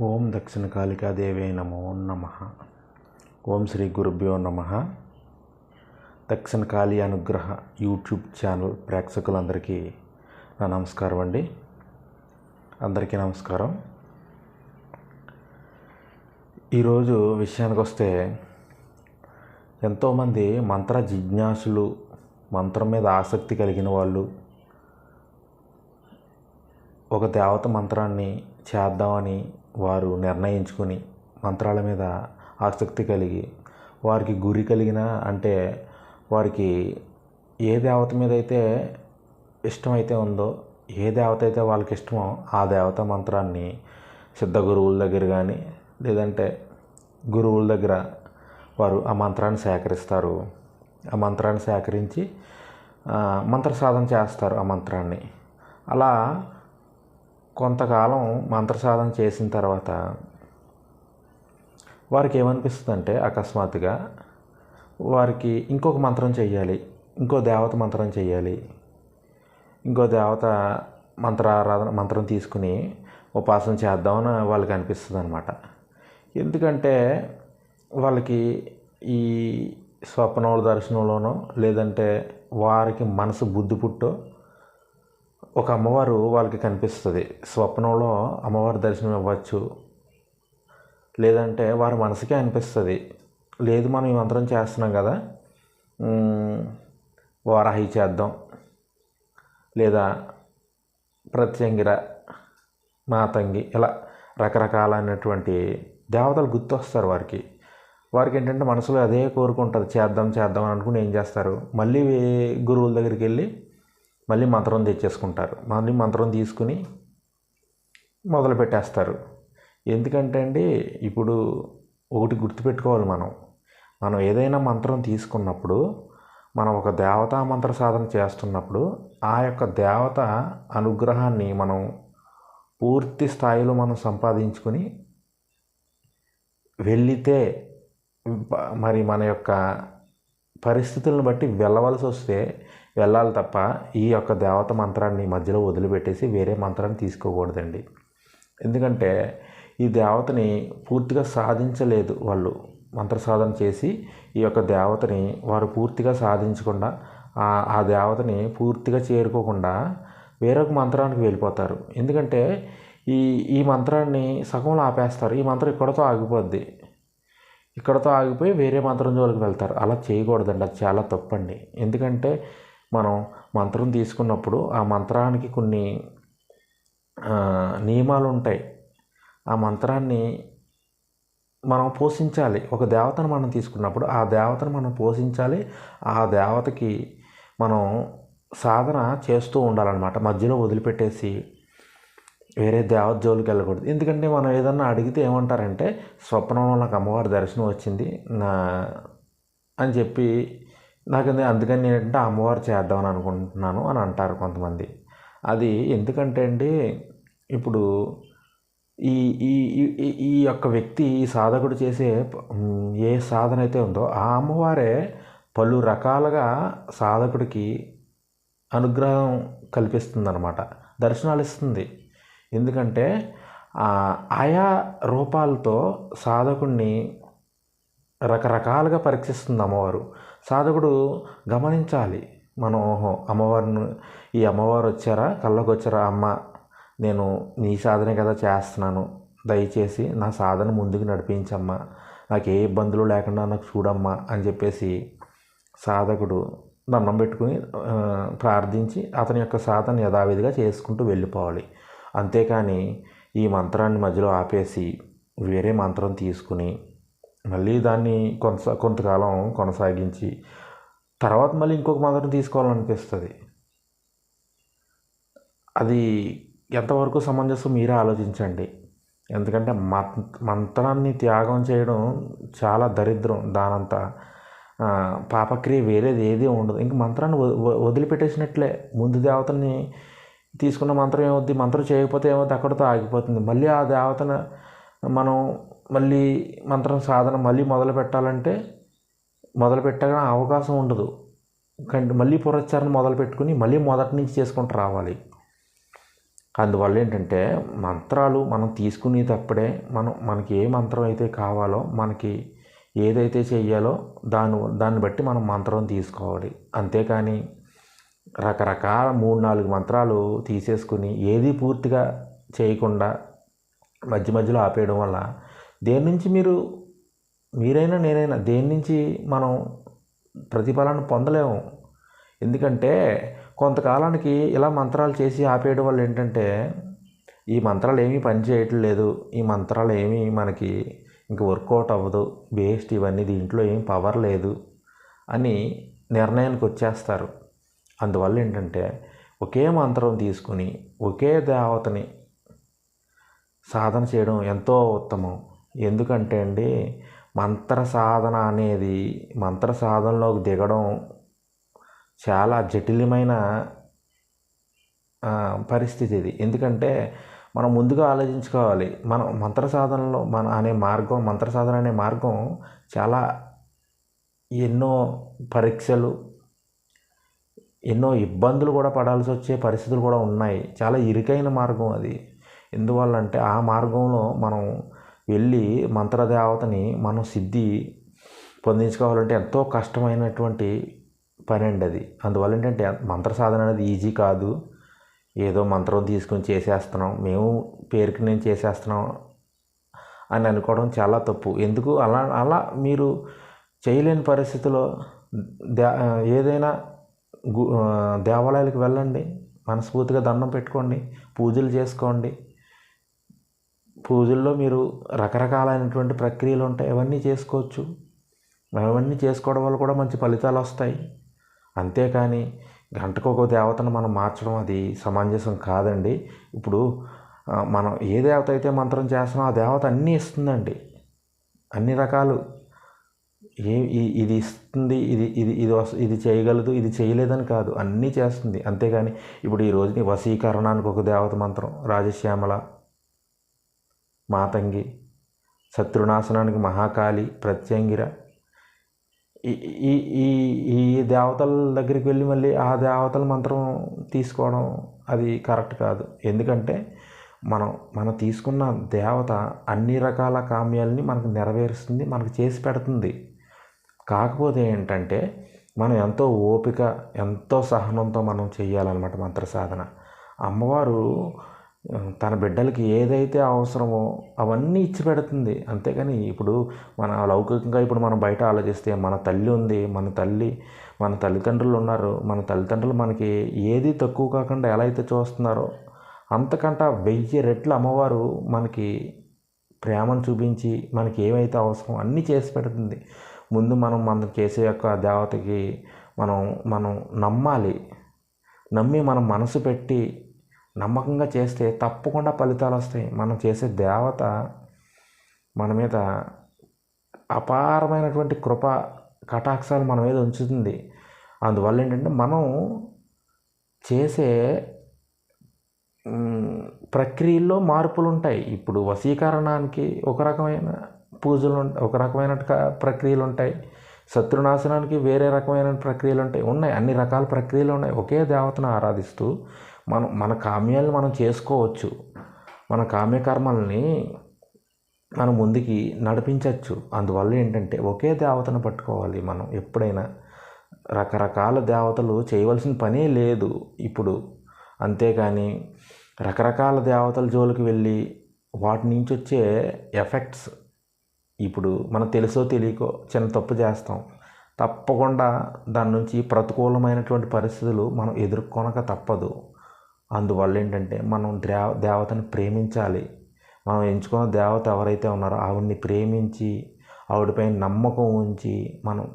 ఓం దక్షిణ కాళికాదేవే నమో నమ. ఓం శ్రీ గురుభ్యో నమ. దక్షిణ కాళీ అనుగ్రహ యూట్యూబ్ ఛానల్ ప్రేక్షకులందరికీ నా నమస్కారం అండి. అందరికీ నమస్కారం. ఈరోజు విషయానికి వస్తే ఎంతోమంది మంత్ర జిజ్ఞాసులు మంత్రం మీద ఆసక్తి కలిగిన వాళ్ళు ఒక దేవత మంత్రాన్ని చేద్దామని వారు నిర్ణయించుకొని మంత్రాల మీద ఆసక్తి కలిగి వారికి గురి కలిగిన అంటే వారికి ఏ దేవత మీద అయితే ఇష్టమైతే ఉందో ఏ దేవత అయితే వాళ్ళకి ఇష్టమో ఆ దేవత మంత్రాన్ని సిద్ధ గురువుల దగ్గర కానీ లేదంటే గురువుల దగ్గర వారు ఆ మంత్రాన్ని సేకరిస్తారు. ఆ మంత్రాన్ని సేకరించి మంత్ర సాధన చేస్తారు ఆ మంత్రాన్ని. అలా కొంతకాలం మంత్ర సాధన చేసిన తర్వాత వారికి ఏమనిపిస్తుంది అంటే అకస్మాత్తుగా వారికి ఇంకొక మంత్రం చేయాలి ఇంకో దేవత మంత్రం చేయాలి ఇంకో దేవత మంత్రారాధన మంత్రం తీసుకుని ఉపాసన చేద్దామని వాళ్ళకి అనిపిస్తుంది అనమాట ఎందుకంటే వాళ్ళకి ఈ స్వప్నముల దర్శనంలోనో లేదంటే వారికి మనసు బుద్ధి పుట్టో ఒక అమ్మవారు వాళ్ళకి కనిపిస్తుంది. స్వప్నంలో అమ్మవారి దర్శనం ఇవ్వచ్చు లేదంటే వారి మనసుకే అనిపిస్తుంది. లేదు మనం ఈ మంత్రం చేస్తున్నాం కదా వారాహి చేద్దాం. లేదా ప్రత్యంగిర మాతంగి ఇలా రకరకాలైనటువంటి దేవతలు గుర్తొస్తారు వారికి. వారికి ఏంటంటే మనసులో అదే కోరుకుంటుంది. చేద్దాం చేద్దాం అని అనుకుని ఏం చేస్తారు? మళ్ళీ గురువుల దగ్గరికి వెళ్ళి మళ్ళీ మంత్రం తెచ్చేసుకుంటారు. మళ్ళీ మంత్రం తీసుకుని మొదలు పెట్టేస్తారు ఎందుకంటే అండి ఇప్పుడు ఒకటి గుర్తుపెట్టుకోవాలి మనం. మనం ఏదైనా మంత్రం తీసుకున్నప్పుడు మనం ఒక దేవతా మంత్ర సాధన చేస్తున్నప్పుడు ఆ యొక్క దేవత అనుగ్రహాన్ని మనం పూర్తి స్థాయిలో మనం సంపాదించుకుని వెళ్ళితే మరి మన యొక్క పరిస్థితులను బట్టి వెళ్ళవలసి వస్తే వెళ్ళాలి తప్ప ఈ యొక్క దేవత మంత్రాన్ని మధ్యలో వదిలిపెట్టేసి వేరే మంత్రాన్ని తీసుకోకూడదండి. ఎందుకంటే ఈ దేవతని పూర్తిగా సాధించలేదు వాళ్ళు. మంత్ర సాధన చేసి ఈ యొక్క దేవతని వారు పూర్తిగా సాధించకుండా ఆ ఆ దేవతని పూర్తిగా చేరుకోకుండా వేరొక మంత్రానికి వెళ్ళిపోతారు. ఎందుకంటే ఈ ఈ మంత్రాన్ని సగంలో ఆపేస్తారు. ఈ మంత్రం ఇక్కడతో ఆగిపోద్ది. ఇక్కడతో ఆగిపోయి వేరే మంత్రం జోలికి వెళ్తారు. అలా చేయకూడదండి. అది చాలా తప్పండి. ఎందుకంటే మనం మంత్రం తీసుకున్నప్పుడు ఆ మంత్రానికి కొన్ని నియమాలు ఉంటాయి ఆ మంత్రాన్ని మనం పోషించాలి. ఒక దేవతను మనం తీసుకున్నప్పుడు ఆ దేవతను మనం పోషించాలి. ఆ దేవతకి మనం సాధన చేస్తూ ఉండాలన్నమాట. మధ్యలో వదిలిపెట్టేసి వేరే దేవత జోలికి వెళ్ళకూడదు. ఎందుకంటే మనం ఏదన్నా అడిగితే ఏమంటారంటే స్వప్నంలో నాకు అమ్మవారి దర్శనం వచ్చింది నా అని చెప్పి నాకు అందుకని ఏంటంటే అమ్మవారు చేద్దామని అనుకుంటున్నాను అని అంటారు కొంతమంది. అది ఎందుకంటే అండి ఇప్పుడు ఈ ఈ ఈ- యొక్క వ్యక్తి ఈ సాధకుడు చేసే ఏ సాధన అయితే ఉందో ఆ అమ్మవారే పలు రకాలుగా సాధకుడికి అనుగ్రహం కల్పిస్తుందన్నమాట. దర్శనాలు ఇస్తుంది. ఎందుకంటే ఆ, ఆయా రూపాలతో సాధకుడిని రకరకాలుగా పరీక్షిస్తుంది అమ్మవారు. సాధకుడు గమనించాలి. మనం ఓహో అమ్మవారిని ఈ అమ్మవారు వచ్చారా? కళ్ళకు వచ్చారా? అమ్మ నేను నీ సాధనే కదా చేస్తున్నాను. దయచేసి నా సాధన ముందుకు నడిపించమ్మా. నాకు ఏ ఇబ్బందులు లేకుండా నాకు చూడమ్మా అని చెప్పేసి సాధకుడు దండం పెట్టుకుని ప్రార్థించి అతని యొక్క సాధన యథావిధిగా చేసుకుంటూ వెళ్ళిపోవాలి. అంతేకాని ఈ మంత్రాన్ని మధ్యలో ఆపేసి వేరే మంత్రం తీసుకుని మళ్ళీ దాన్ని కొంత కొంతకాలం కొనసాగించి తర్వాత మళ్ళీ ఇంకొక మంత్రం తీసుకోవాలనిపిస్తుంది. అది ఎంతవరకు సమంజసం మీరే ఆలోచించండి. ఎందుకంటే మం- మంత్రాన్ని త్యాగం చేయడం చాలా దరిద్రం దానంతా. పాపక్రియ వేరేది ఏది ఉండదు. ఇంక మంత్రాన్ని వదిలిపెట్టేసినట్లే. ముందు దేవతని తీసుకున్న మంత్రం ఏమవుద్ది? మంత్రం చేయకపోతే ఏమవుద్ది? అక్కడితో ఆగిపోతుంది. మళ్ళీ ఆ దేవతను మనం మళ్ళీ మంత్రం సాధన మళ్ళీ మొదలు పెట్టాలంటే మొదలు పెట్టగా అవకాశం ఉండదు. కానీ మళ్ళీ పునరుచ్చారణ మొదలు పెట్టుకుని మళ్ళీ మొదటి నుంచి చేసుకుంటూ రావాలి. అందువల్ల ఏంటంటే మంత్రాలు మనం తీసుకునేటప్పుడే మనం మనకి ఏ మంత్రం అయితే కావాలో మనకి ఏదైతే చెయ్యాలో దాని దాన్ని బట్టి మనం మంత్రం తీసుకోవాలి. అంతేకాని రకరకాల మూడు నాలుగు మంత్రాలు తీసేసుకుని ఏది పూర్తిగా చేయకుండా మధ్య మధ్యలో ఆపేయడం వల్ల దేని నుంచి మీరు మీరైనా నేనైనా దేని నుంచి మనం ప్రతిఫలాన్ని పొందలేము? ఎందుకంటే కొంతకాలానికి ఇలా మంత్రాలు చేసి ఆపేయడం వల్ల ఏంటంటే ఈ మంత్రాలు ఏమీ పని చేయట్లేదు ఈ మంత్రాలు ఏమీ మనకి ఇంక వర్కౌట్ అవ్వదు. వేస్ట్ ఇవన్నీ దీంట్లో ఏం పవర్ లేదు అని నిర్ణయానికి వచ్చేస్తారు. అందువల్ల ఏంటంటే ఒకే మంత్రం తీసుకుని ఒకే దేవతని సాధన చేయడం ఎంతో ఉత్తమం. ఎందుకంటే అండి మంత్ర సాధన అనేది మంత్ర సాధనలోకి దిగడం చాలా జటిలమైన పరిస్థితి ఇది. ఎందుకంటే మనం ముందుగా ఆలోచించుకోవాలి. మనం మంత్ర సాధనలో మన అనే మార్గం మంత్ర సాధన అనే మార్గం చాలా ఎన్నో పరీక్షలు ఎన్నో ఇబ్బందులు కూడా పడాల్సి వచ్చే పరిస్థితులు కూడా ఉన్నాయి. చాలా ఇరుకైన మార్గం అది. ఎందువల్ల అంటే ఆ మార్గంలో మనం వెళ్ళి మంత్రదేవతని మనం సిద్ధి పొందించుకోవాలంటే ఎంతో కష్టమైనటువంటి పని అండి అది. అందువల్ల ఏంటంటే మంత్ర సాధన అనేది ఈజీ కాదు. ఏదో మంత్రం తీసుకొని చేసేస్తున్నాం మేము పేరుకి నేను చేసేస్తున్నాం అని అనుకోవడం చాలా తప్పు. ఎందుకు? అలా అలా మీరు చేయలేని పరిస్థితిలో దే ఏదైనా దేవాలయాలకు వెళ్ళండి మనస్ఫూర్తిగా దండం పెట్టుకోండి పూజలు చేసుకోండి. పూజల్లో మీరు రకరకాలైనటువంటి ప్రక్రియలు ఉంటాయి. అవన్నీ చేసుకోవచ్చు. అవన్నీ చేసుకోవడం వల్ల కూడా మంచి ఫలితాలు వస్తాయి. అంతేకాని గంటకు ఒక దేవతను మనం మార్చడం అది సమంజసం కాదండి. ఇప్పుడు మనం ఏ దేవత అయితే మంత్రం చేస్తున్నామో ఆ దేవత అన్నీ ఇస్తుందండి. అన్ని రకాలు. ఏ ఇది ఇస్తుంది ఇది ఇది ఇది ఇది చేయగలదు ఇది చేయలేదని కాదు. అన్నీ చేస్తుంది. అంతేగాని ఇప్పుడు ఈ రోజుని వశీకరణానికి ఒక దేవత మంత్రం రాజశ్యామల మాతంగి శత్రునాశనానికి మహాకాళి ప్రత్యంగిర. ఈ ఈ ఈ ఈ దేవతల దగ్గరికి వెళ్ళి మళ్ళీ ఆ దేవతల మంత్రం తీసుకోవడం అది కరెక్ట్ కాదు. ఎందుకంటే మనం మనం తీసుకున్న దేవత అన్ని రకాల కామ్యాలని మనకు నెరవేరుస్తుంది మనకు చేసి పెడుతుంది. కాకపోతే ఏంటంటే మనం ఎంతో ఓపిక ఎంతో సహనంతో మనం చేయాలన్నమాట మంత్ర సాధన అమ్మవారు తన బిడ్డలకి ఏదైతే అవసరమో అవన్నీ ఇచ్చి పెడుతుంది. అంతేగాని ఇప్పుడు మన లౌకికంగా ఇప్పుడు మనం బయట ఆలోచిస్తే మన తల్లి ఉంది మన తల్లి మన తల్లిదండ్రులు ఉన్నారు మన తల్లిదండ్రులు మనకి ఏది తక్కువ కాకుండా ఎలా అయితే చూస్తున్నారో అంతకంట వెయ్యి రెట్లు అమ్మవారు మనకి ప్రేమను చూపించి మనకి ఏమైతే అవసరం అన్నీ చేసి పెడుతుంది. ముందు మనం మనం చేసే యొక్క దేవతకి మనం మనం నమ్మాలి. నమ్మి మనం మనసు పెట్టి నమ్మకంగా చేస్తే తప్పకుండా ఫలితాలు వస్తాయి. మనం చేసే దేవత మన మీద అపారమైనటువంటి కృప కటాక్షాలు మన మీద ఉంచుతుంది. అందువల్ల ఏంటంటే మనం చేసే ప్రక్రియల్లో మార్పులు ఉంటాయి ఇప్పుడు వశీకరణానికి ఒక రకమైన పూజలు ఒక రకమైన ప్రక్రియలు ఉంటాయి శత్రునాశనానికి వేరే రకమైన ప్రక్రియలు ఉంటాయి ఉన్నాయి. అన్ని రకాల ప్రక్రియలు ఉన్నాయి. ఒకే దేవతను ఆరాధిస్తూ మనం మన కామ్యాలను మనం చేసుకోవచ్చు. మన కామ్యకర్మల్ని మనం ముందుకి నడిపించవచ్చు అందువల్ల ఏంటంటే ఒకే దేవతను పట్టుకోవాలి మనం. ఎప్పుడైనా రకరకాల దేవతలు చేయవలసిన పనే లేదు ఇప్పుడు. అంతేకాని రకరకాల దేవతల జోలికి వెళ్ళి వాటి నుంచి వచ్చే ఎఫెక్ట్స్ ఇప్పుడు మనం తెలుసో తెలియకో చిన్న తప్పు చేస్తాం. తప్పకుండా దాని నుంచి ప్రతికూలమైనటువంటి పరిస్థితులు మనం ఎదుర్కొనక తప్పదు. అందువల్ల ఏంటంటే మనం దేవ దేవతను ప్రేమించాలి. మనం ఎంచుకున్న దేవత ఎవరైతే ఉన్నారో ఆవిడ్ని ప్రేమించి ఆవిడపై నమ్మకం ఉంచి మనం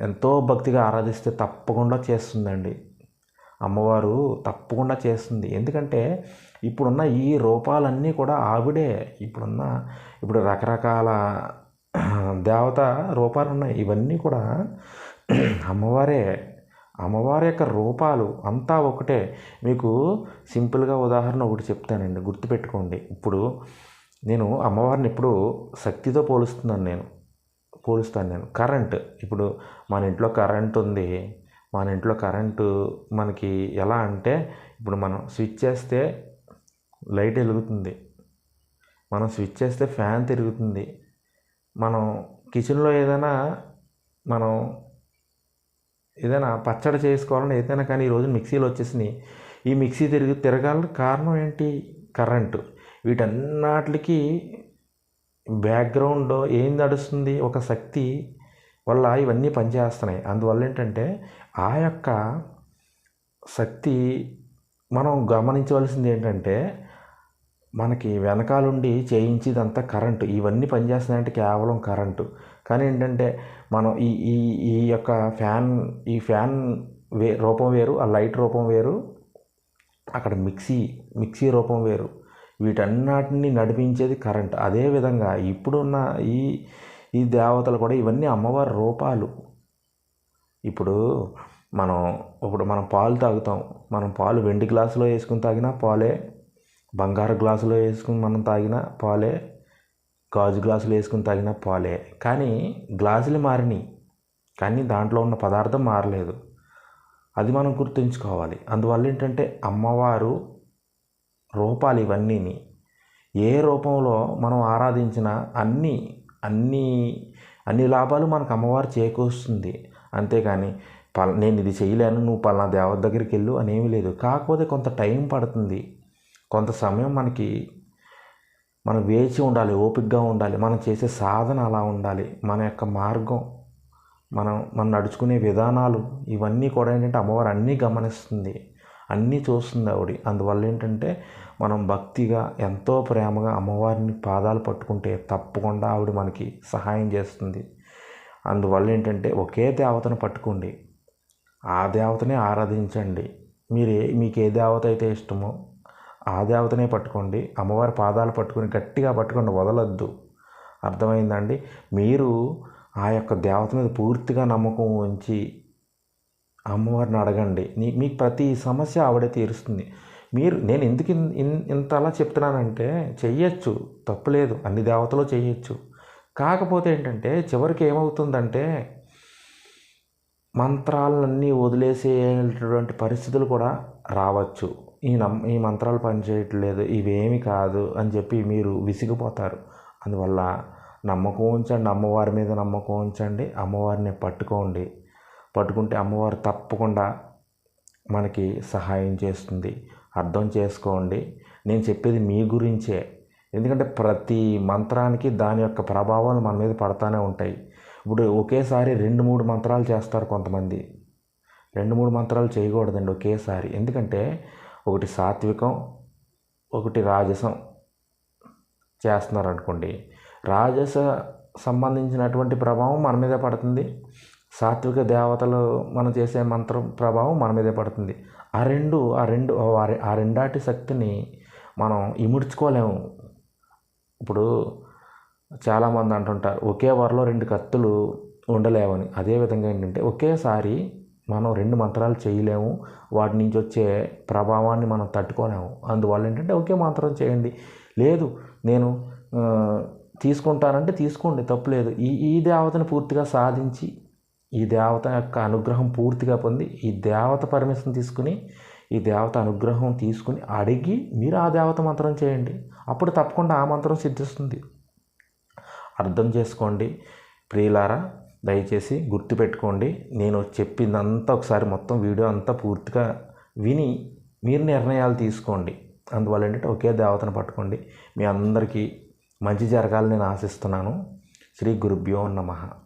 ఎంతో భక్తిగా ఆరాధిస్తే తప్పకుండా చేస్తుందండి. అమ్మవారు తప్పకుండా చేస్తుంది. ఎందుకంటే ఇప్పుడున్న ఈ రూపాలన్నీ కూడా ఆవిడే. ఇప్పుడున్న ఇప్పుడు రకరకాల దేవత రూపాలు ఉన్నాయి ఇవన్నీ కూడా అమ్మవారే. అమ్మవారి యొక్క రూపాలు అంతా ఒకటే. మీకు సింపుల్గా ఉదాహరణ ఒకటి చెప్తానండి గుర్తుపెట్టుకోండి. ఇప్పుడు నేను అమ్మవారిని ఇప్పుడు శక్తితో పోలుస్తున్నాను నేను పోలుస్తాను నేను. కరెంట్ ఇప్పుడు మన ఇంట్లో కరెంట్ ఉంది మన ఇంట్లో కరెంటు మనకి ఎలా అంటే ఇప్పుడు మనం స్విచ్ చేస్తే లైట్ వెలుగుతుంది మనం స్విచ్ చేస్తే ఫ్యాన్ తిరుగుతుంది మనం కిచెన్లో ఏదైనా మనం ఏదైనా పచ్చడి చేసుకోవాలని ఏదైనా కానీ ఈరోజు మిక్సీలు వచ్చేసినాయి. ఈ మిక్సీ తిరిగి తిరగాలని కారణం ఏంటి? కరెంటు. వీటన్నిటికి బ్యాక్గ్రౌండ్ ఏం నడుస్తుంది? ఒక శక్తి వల్ల ఇవన్నీ పనిచేస్తున్నాయి. అందువల్ల ఏంటంటే ఆ యొక్క శక్తి మనం గమనించవలసింది ఏంటంటే మనకి వెనకాలండి చేయించేదంతా కరెంటు. ఇవన్నీ పనిచేస్తున్నాయంటే కేవలం కరెంటు. కానీ ఏంటంటే మనం ఈ ఈ ఈ యొక్క ఫ్యాన్ ఈ ఫ్యాన్ వే రూపం వేరు ఆ లైట్ రూపం వేరు అక్కడ మిక్సీ మిక్సీ రూపం వేరు. వీటన్నిటిని నడిపించేది కరెంట్. అదేవిధంగా ఇప్పుడున్న ఈ ఈ దేవతలు కూడా ఇవన్నీ అమ్మవారి రూపాలు. ఇప్పుడు మనం ఇప్పుడు మనం పాలు తాగుతాం. మనం పాలు వెండి గ్లాసులో వేసుకుని తాగినా పాలే బంగారు గ్లాసులో వేసుకుని మనం తాగినా పాలే గాజు గ్లాసులు వేసుకుని తాగిన పాలే. కానీ గ్లాసులు మారినాయి. కానీ దాంట్లో ఉన్న పదార్థం మారలేదు. అది మనం గుర్తుంచుకోవాలి. అందువల్ల ఏంటంటే అమ్మవారు రూపాలు ఇవన్నీని. ఏ రూపంలో మనం ఆరాధించిన అన్ని అన్ని అన్ని లాభాలు మనకు అమ్మవారు చేకూరుస్తుంది. అంతేకాని పల నేను ఇది చేయలేను నువ్వు పలానా దేవత దగ్గరికి వెళ్ళు అనేమి లేదు. కాకపోతే కొంత టైం పడుతుంది. కొంత సమయం మనకి మనం వేచి ఉండాలి ఓపికగా ఉండాలి మనం చేసే సాధన అలా ఉండాలి. మన యొక్క మార్గం మనం మనం నడుచుకునే విధానాలు ఇవన్నీ కూడా ఏంటంటే అమ్మవారు అన్నీ గమనిస్తుంది అన్నీ చూస్తుంది ఆవిడ. అందువల్ల ఏంటంటే మనం భక్తిగా ఎంతో ప్రేమగా అమ్మవారిని పాదాలు పట్టుకుంటే తప్పకుండా ఆవిడ మనకి సహాయం చేస్తుంది. అందువల్ల ఏంటంటే ఒకే దేవతను పట్టుకోండి ఆ దేవతనే ఆరాధించండి. మీరు మీకు ఏ దేవత అయితే ఇష్టమో ఆ దేవతనే పట్టుకోండి అమ్మవారి పాదాలు పట్టుకొని గట్టిగా పట్టుకోండి వదలొద్దు. అర్థమైందండి? మీరు ఆ యొక్క దేవత మీద పూర్తిగా నమ్మకం ఉంచి అమ్మవారిని అడగండి. నీ మీకు ప్రతి సమస్య ఆవిడే తీరుస్తుంది. మీరు నేను ఎందుకు ఇన్- ఇంత అలా చెప్తున్నానంటే చెయ్యొచ్చు తప్పులేదు అన్ని దేవతలు చేయొచ్చు కాకపోతే ఏంటంటే చివరికి ఏమవుతుందంటే మంత్రాలన్నీ వదిలేసేటువంటి పరిస్థితులు కూడా రావచ్చు. ఈ నమ్ ఈ మంత్రాలు పనిచేయట్లేదు ఇవేమి కాదు అని చెప్పి మీరు విసిగిపోతారు. అందువల్ల నమ్మకం ఉంచండి అమ్మవారి మీద నమ్మకం ఉంచండి అమ్మవారిని పట్టుకోండి. పట్టుకుంటే అమ్మవారు తప్పకుండా మనకి సహాయం చేస్తుంది. అర్థం చేసుకోండి. నేను చెప్పేది మీ గురించే. ఎందుకంటే ప్రతి మంత్రానికి దాని యొక్క ప్రభావాలు మన మీద పడతానే ఉంటాయి. ఇప్పుడు ఒకేసారి రెండు మూడు మంత్రాలు చేస్తారు కొంతమంది. రెండు మూడు మంత్రాలు చేయకూడదండి ఒకేసారి. ఎందుకంటే ఒకటి సాత్వికం ఒకటి రాజసం చేస్తున్నారు అనుకోండి రాజస సంబంధించినటువంటి ప్రభావం మన మీదే పడుతుంది. సాత్విక దేవతలు మనం చేసే మంత్రం ప్రభావం మన మీదే పడుతుంది. ఆ రెండు ఆ రెండు ఆ ఆ రెండాటి శక్తిని మనం ఇముడ్చుకోలేము. ఇప్పుడు చాలామంది అంటుంటారు ఒకే వరలో రెండు కత్తులు ఉండలేవని. అదేవిధంగా ఏంటంటే ఒకేసారి మనం రెండు మంత్రాలు చేయలేము వాటి నుంచి వచ్చే ప్రభావాన్ని మనం తట్టుకోలేము. అందువల్ల ఏంటంటే ఒకే మంత్రం చేయండి. లేదు నేను తీసుకుంటానంటే తీసుకోండి తప్పులేదు ఈ ఈ దేవతను పూర్తిగా సాధించి ఈ దేవత యొక్క అనుగ్రహం పూర్తిగా పొంది ఈ దేవత పర్మిషన్ తీసుకుని ఈ దేవత అనుగ్రహం తీసుకుని అడిగి మీరు ఆ దేవత మంత్రం చేయండి. అప్పుడు తప్పకుండా ఆ మంత్రం సిద్ధిస్తుంది. అర్థం చేసుకోండి. ప్రియులారా దయచేసి గుర్తుపెట్టుకోండి. నేను చెప్పిందంతా ఒకసారి మొత్తం వీడియో అంతా పూర్తిగా విని మీరు నిర్ణయాలు తీసుకోండి. అందువల్ల ఏంటంటే ఒకే దేవతను పట్టుకోండి. మీ అందరికీ మంచి జరగాలని నేను ఆశిస్తున్నాను. శ్రీ గురుభ్యో నమః.